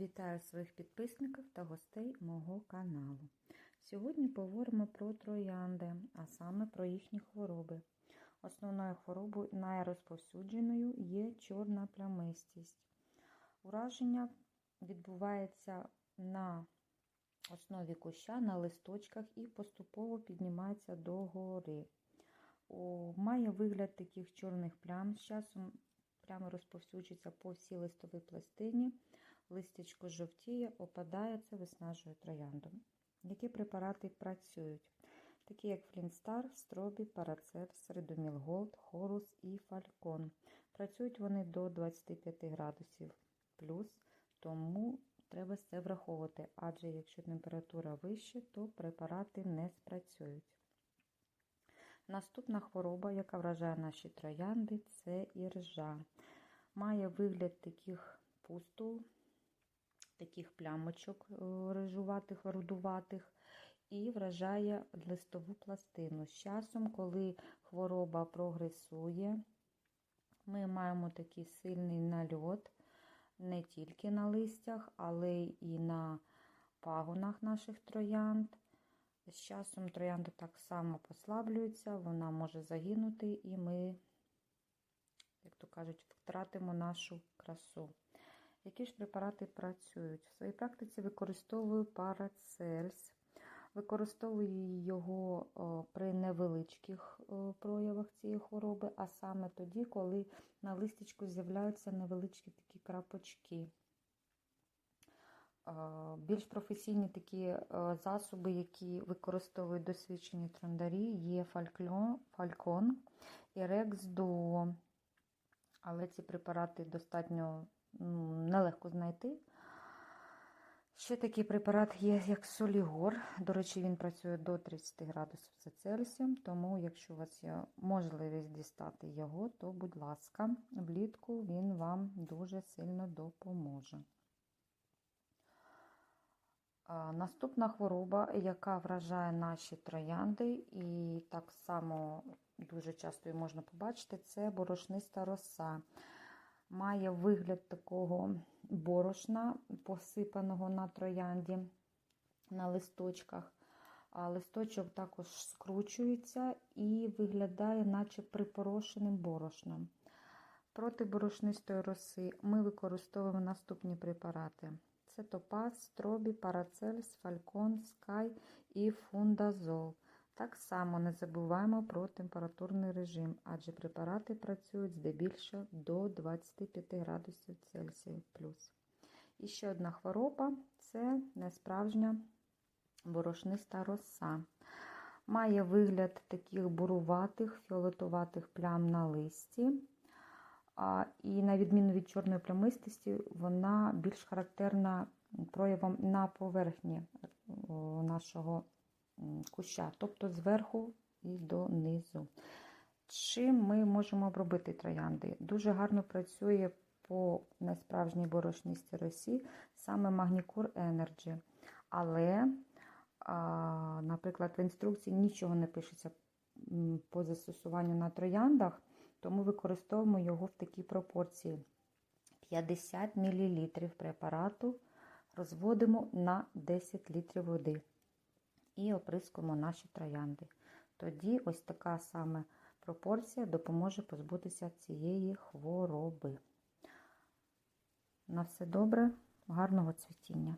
Вітаю своїх підписників та гостей мого каналу. Сьогодні поговоримо про троянди, а саме про їхні хвороби. Основною хворобою найрозповсюдженою є чорна плямистість. Ураження відбувається на основі куща, на листочках і поступово піднімається до гори. Має вигляд таких чорних плям. З часом плями розповсюджуються по всій листовій пластині листячко жовтіє, опадає, це виснажує троянду. Які препарати працюють? Такі як Флінстар, Стробі, Парацерс, Редоміл Голд, Хорус і Фалькон. Працюють вони до 25 градусів плюс, тому треба це враховувати, адже якщо температура вища, то препарати не спрацюють. Наступна хвороба, яка вражає наші троянди, це іржа. Має вигляд таких пустул, таких плямочок е, рижуватих, рудуватих, і вражає листову пластину. З часом, коли хвороба прогресує, ми маємо такий сильний нальот не тільки на листях, але і на пагонах наших троянд. З часом троянда так само послаблюється, вона може загинути, і ми, як то кажуть, втратимо нашу красу. Які ж препарати працюють? В своїй практиці використовую парацельс, використовую його при невеличких проявах цієї хвороби, а саме тоді, коли на листячку з'являються невеличкі такі крапочки. Більш професійні такі засоби, які використовують досвідчені трондарі, є фалькон і рекс-дуо. Але ці препарати достатньо нелегко знайти. Ще такий препарат є, як Солігор. До речі, він працює до 30 градусів за Цельсієм, тому, якщо у вас є можливість дістати його, то, будь ласка, влітку він вам дуже сильно допоможе. Наступна хвороба, яка вражає наші троянди, і так само дуже часто її можна побачити, це борошниста роса має вигляд такого борошна, посипаного на троянді, на листочках. А листочок також скручується і виглядає, наче припорошеним борошном. Проти борошнистої роси ми використовуємо наступні препарати: це топаз, стробі, парацельс, фалькон, скай і фундазол. Так само не забуваємо про температурний режим, адже препарати працюють здебільшого до 25 градусів Цельсію плюс. І ще одна хвороба це несправжня борошниста роса. Має вигляд таких буруватих, фіолетуватих плям на листі. І, на відміну від чорної плямистості, вона більш характерна проявом на поверхні нашого куща, тобто зверху і донизу. Чим ми можемо обробити троянди? Дуже гарно працює по несправжній борошнистій росі саме Magnicure Energy. Але, наприклад, в інструкції нічого не пишеться по застосуванню на трояндах, тому використовуємо його в такій пропорції: 50 мл препарату розводимо на 10 літрів води і оприскуємо наші троянди. Тоді ось така саме пропорція допоможе позбутися цієї хвороби. На все добре, гарного цвітіння!